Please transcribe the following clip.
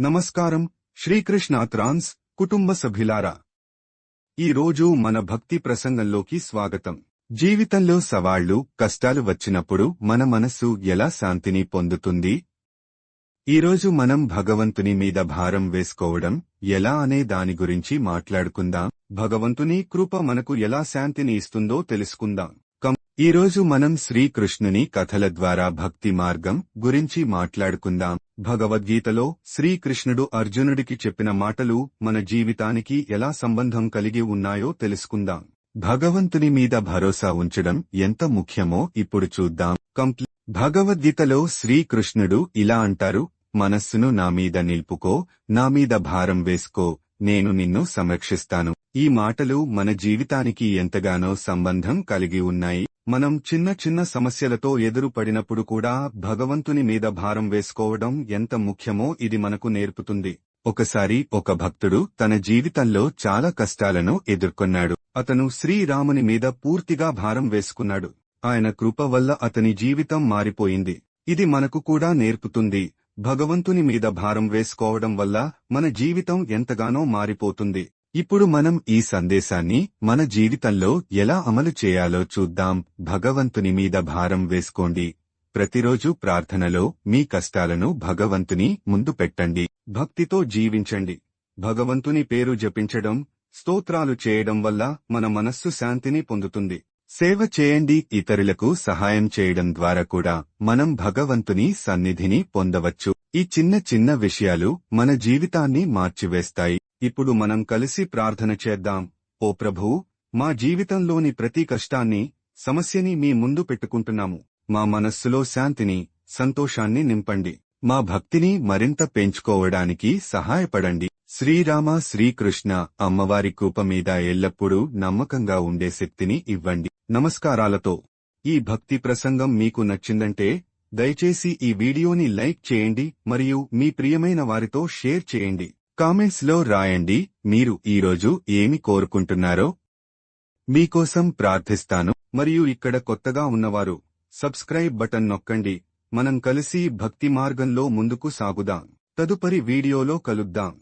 నమస్కారం శ్రీకృష్ణ త్రాన్స్ కుటుంబ సభ్యులారా. ఈ రోజు మన భక్తి ప్రసంగంలోకి స్వాగతం. జీవితంలో సవాళ్ళు కష్టాలు వచ్చినప్పుడు మన మనస్సు ఎలా శాంతిని పొందుతుంది? ఈరోజు మనం భగవంతుని మీద భారం వేసుకోవడం ఎలా అనే దాని గురించి మాట్లాడుకుందాం. భగవంతుని కృప మనకు ఎలా శాంతిని ఇస్తుందో తెలుసుకుందాం. కం- ఈరోజు మనం శ్రీకృష్ణుని కథల ద్వారా భక్తి మార్గం గురించి మాట్లాడుకుందాం. భగవద్గీతలో శ్రీకృష్ణుడు అర్జునుడికి చెప్పిన మాటలు మన జీవితానికి ఎలా సంబంధం కలిగి ఉన్నాయో తెలుసుకుందాం. భగవంతుని మీద భరోసా ఉంచడం ఎంత ముఖ్యమో ఇప్పుడు చూద్దాం. కంప్లీ భగవద్గీతలో శ్రీకృష్ణుడు ఇలా అంటారు మనస్సును నా మీద నిలుపుకో నా మీద భారం వేసుకో నేను నిన్ను సంరక్షిస్తాను. ఈ మాటలు మన జీవితానికి ఎంతగానో సంబంధం కలిగి ఉన్నాయి. మనం చిన్న చిన్న సమస్యలతో ఎదురుపడినప్పుడు కూడా భగవంతుని మీద భారం వేసుకోవడం ఎంత ముఖ్యమో ఇది మనకు నేర్పుతుంది. ఒకసారి ఒక భక్తుడు తన జీవితంలో చాలా కష్టాలను ఎదుర్కొన్నాడు. అతను శ్రీరాముని మీద పూర్తిగా భారం వేసుకున్నాడు. ఆయన కృప వల్ల అతని జీవితం మారిపోయింది. ఇది మనకు కూడా నేర్పుతుంది. భగవంతుని మీద భారం వేసుకోవడం వల్ల మన జీవితం ఎంతగానో మారిపోతుంది. ఇప్పుడు మనం ఈ సందేశాన్ని మన జీవితంలో ఎలా అమలు చేయాలో చూద్దాం. భగవంతుని మీద భారం వేసుకోండి. ప్రతిరోజు ప్రార్థనలో మీ కష్టాలను భగవంతుని ముందు పెట్టండి. భక్తితో జీవించండి. భగవంతుని పేరు జపించడం స్తోత్రాలు చేయడం వల్ల మన మనస్సు శాంతిని పొందుతుంది. సేవ చేయండి ఇతరులకు సహాయం చేయడం ద్వారా కూడా మనం భగవంతుని సన్నిధిని పొందవచ్చు. ఈ చిన్న చిన్న విషయాలు మన జీవితాన్ని మార్చివేస్తాయి. ఇప్పుడు మనం కలిసి ప్రార్థన చేద్దాం. ఓ ప్రభూ మా జీవితంలోని ప్రతి కష్టాన్ని సమస్యని మీ ముందు పెట్టుకుంటున్నాము. మా మనస్సులో శాంతిని సంతోషాన్ని నింపండి. మా భక్తిని మరింత పెంచుకోవడానికి సహాయపడండి. శ్రీరామ శ్రీకృష్ణ అమ్మవారి కృప మీద ఎల్లప్పుడూ నమ్మకంగా ఉండే శక్తిని ఇవ్వండి. నమస్కారాలతో. ఈ భక్తి ప్రసంగం మీకు నచ్చిందంటే దయచేసి ఈ వీడియోని లైక్ చేయండి మరియు మీ ప్రియమైన వారితో షేర్ చేయండి. కామెంట్స్లో రాయండి మీరు ఈరోజు ఏమి కోరుకుంటున్నారో మీకోసం ప్రార్థిస్తాను. మరియు ఇక్కడ కొత్తగా ఉన్నవారు సబ్స్క్రైబ్ బటన్ నొక్కండి. మనం కలిసి భక్తి మార్గంలో ముందుకు సాగుదాం. తదుపరి వీడియోలో కలుద్దాం.